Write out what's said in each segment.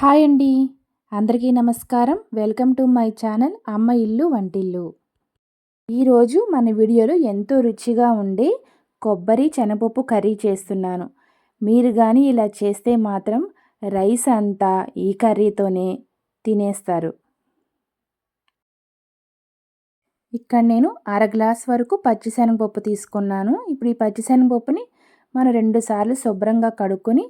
Hi అండి. అందరికీ నమస్కారం. వెల్కమ్ టు మై ఛానల్ అమ్మ ఇల్లు వంటిల్లు. ఈరోజు మన వీడియోలో ఎంతో రుచిగా ఉండే కొబ్బరి శనగపప్పు కర్రీ చేస్తున్నాను. మీరు కానీ ఇలా చేస్తే మాత్రం రైస్ అంతా ఈ కర్రీతోనే తినేస్తారు. ఇక్కడ నేను అర గ్లాస్ వరకు పచ్చిశనగపప్పు తీసుకున్నాను. ఇప్పుడు ఈ పచ్చిశనగపప్పుని మనం రెండుసార్లు శుభ్రంగా కడుక్కొని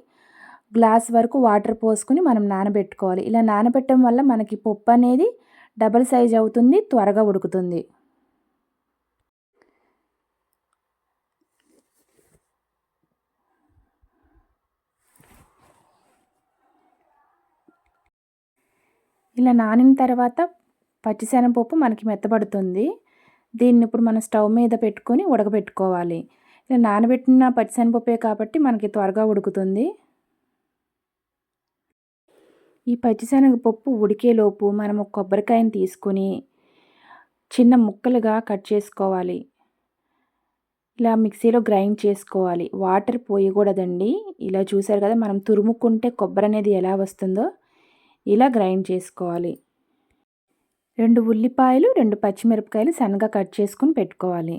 గ్లాస్ వరకు వాటర్ పోసుకుని మనం నానబెట్టుకోవాలి. ఇలా నానబెట్టడం వల్ల మనకి పప్పు అనేది డబల్ సైజ్ అవుతుంది త్వరగా ఉడుకుతుంది. ఇలా నానిన తర్వాత పచ్చిశనగపప్పు మనకి మెత్తబడుతుంది. దీన్ని ఇప్పుడు మనం స్టవ్ మీద పెట్టుకొని ఉడకబెట్టుకోవాలి. ఇలా నానబెట్టిన పచ్చిశనగపప్పే కాబట్టి మనకి త్వరగా ఉడుకుతుంది. ఈ పచ్చిశనగపప్పు ఉడికేలోపు మనము కొబ్బరికాయని తీసుకుని చిన్న ముక్కలుగా కట్ చేసుకోవాలి. ఇలా మిక్సీలో గ్రైండ్ చేసుకోవాలి. వాటర్ పోయకూడదండి. ఇలా చూసారు కదా మనం తురుముకుంటే కొబ్బరి అనేది ఎలా వస్తుందో ఇలా గ్రైండ్ చేసుకోవాలి. రెండు ఉల్లిపాయలు రెండు పచ్చిమిరపకాయలు సన్నగా కట్ చేసుకుని పెట్టుకోవాలి.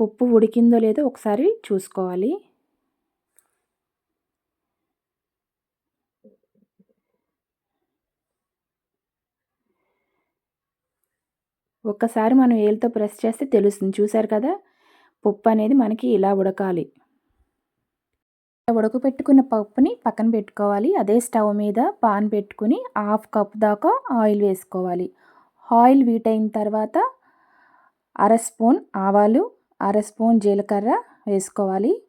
పప్పు ఉడికిందో లేదో ఒకసారి చూసుకోవాలి. ఒక్కసారి మనం ఏలుతో ప్రెస్ చేస్తే తెలుస్తుంది. చూసారు కదా? పప్పు అనేది మనకి ఇలా ఉడకాలి. ఉడకపెట్టుకున్న పప్పుని పక్కన పెట్టుకోవాలి. అదే స్టవ్ మీద పాన్ పెట్టుకుని హాఫ్ కప్ దాకా ఆయిల్ వేసుకోవాలి. ఆయిల్ వీట్ అయిన తర్వాత అర స్పూన్ ఆవాలు అర స్పూన్ జీలకర్ర వేసుకోవాలి.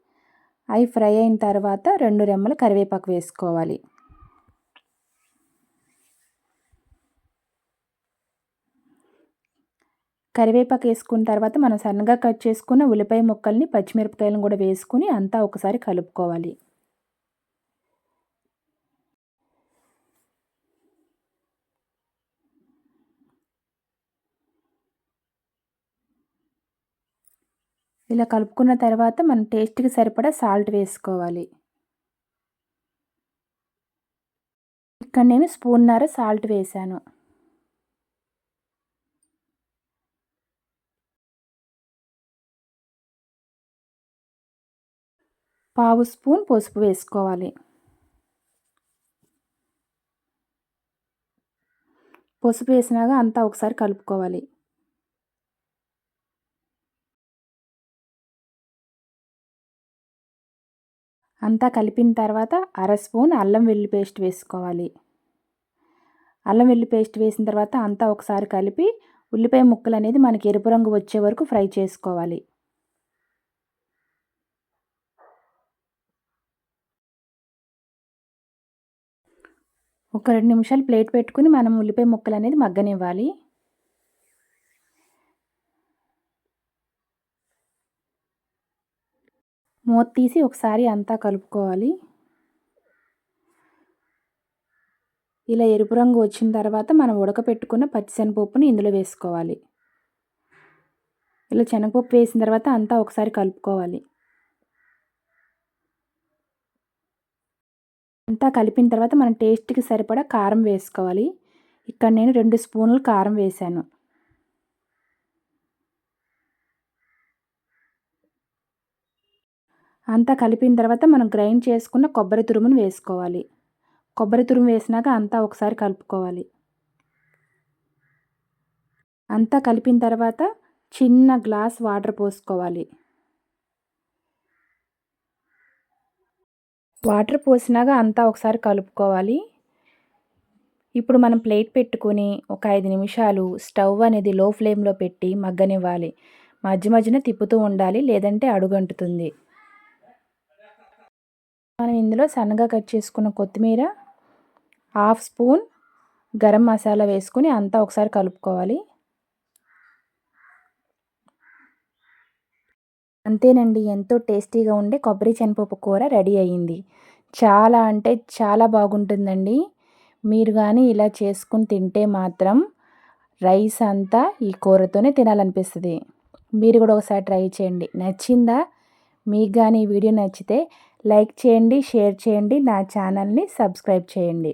అవి ఫ్రై అయిన తర్వాత రెండు రెమ్మలు కరివేపాకు వేసుకోవాలి. కరివేపాకు వేసుకున్న తర్వాత మనం సన్నగా కట్ చేసుకున్న ఉల్లిపాయ ముక్కల్ని పచ్చిమిరపకాయలను కూడా వేసుకుని అంతా ఒకసారి కలుపుకోవాలి. ఇలా కలుపుకున్న తర్వాత మనం టేస్ట్కి సరిపడా సాల్ట్ వేసుకోవాలి. ఇక్కడ నేను స్పూన్నర సాల్ట్ వేశాను పావు స్పూన్ పసుపు వేసుకోవాలి. పసుపు వేసినాక అంతా ఒకసారి కలుపుకోవాలి. అంతా కలిపిన తర్వాత అర స్పూన్ అల్లం వెల్లి పేస్ట్ వేసుకోవాలి. అల్లం వెల్లి పేస్ట్ వేసిన తర్వాత అంతా ఒకసారి కలిపి ఉల్లిపాయ ముక్కలు అనేది మనకి ఎరుపు రంగు వచ్చే వరకు ఫ్రై చేసుకోవాలి. ఒక రెండు నిమిషాలు ప్లేట్ పెట్టుకుని మనం ఉల్లిపాయ ముక్కలు అనేది మగ్గనివ్వాలి. మూత తీసి ఒకసారి అంతా కలుపుకోవాలి. ఇలా ఎరుపు రంగు వచ్చిన తర్వాత మనం ఉడకపెట్టుకున్న పచ్చిశనగపప్పుని ఇందులో వేసుకోవాలి. ఇలా శనగపప్పు వేసిన తర్వాత అంతా ఒకసారి కలుపుకోవాలి. అంతా కలిపిన తర్వాత మనం టేస్ట్కి సరిపడా కారం వేసుకోవాలి. ఇక్కడ నేను రెండు స్పూన్లు కారం వేశాను అంతా కలిపిన తర్వాత మనం గ్రైండ్ చేసుకున్న కొబ్బరి తురుమును వేసుకోవాలి. కొబ్బరి తురుము వేసినాక అంతా ఒకసారి కలుపుకోవాలి. అంతా కలిపిన తర్వాత చిన్న గ్లాస్ వాటర్ పోసుకోవాలి. వాటర్ పోసినాక అంతా ఒకసారి కలుపుకోవాలి. ఇప్పుడు మనం ప్లేట్ పెట్టుకొని ఒక ఐదు నిమిషాలు స్టవ్ అనేది లో ఫ్లేమ్లో పెట్టి మగ్గనివ్వాలి. మధ్య మధ్యన తిప్పుతూ ఉండాలి లేదంటే అడుగంటుతుంది. మనం ఇందులో సన్నగా కట్ చేసుకున్న కొత్తిమీర హాఫ్ స్పూన్ గరం మసాలా వేసుకుని అంతా ఒకసారి కలుపుకోవాలి. అంతేనండి. ఎంతో టేస్టీగా ఉండే కొబ్బరి శనగపప్పు కూర రెడీ అయ్యింది చాలా అంటే చాలా బాగుంటుందండి. మీరు కానీ ఇలా చేసుకుని తింటే మాత్రం రైస్ అంతా ఈ కూరతోనే తినాలనిపిస్తుంది. మీరు కూడా ఒకసారి ట్రై చేయండి. నచ్చిందా? మీకు కానీ ఈ వీడియో నచ్చితే లైక్ చేయండి షేర్ చేయండి నా ఛానల్ని సబ్స్క్రైబ్ చేయండి.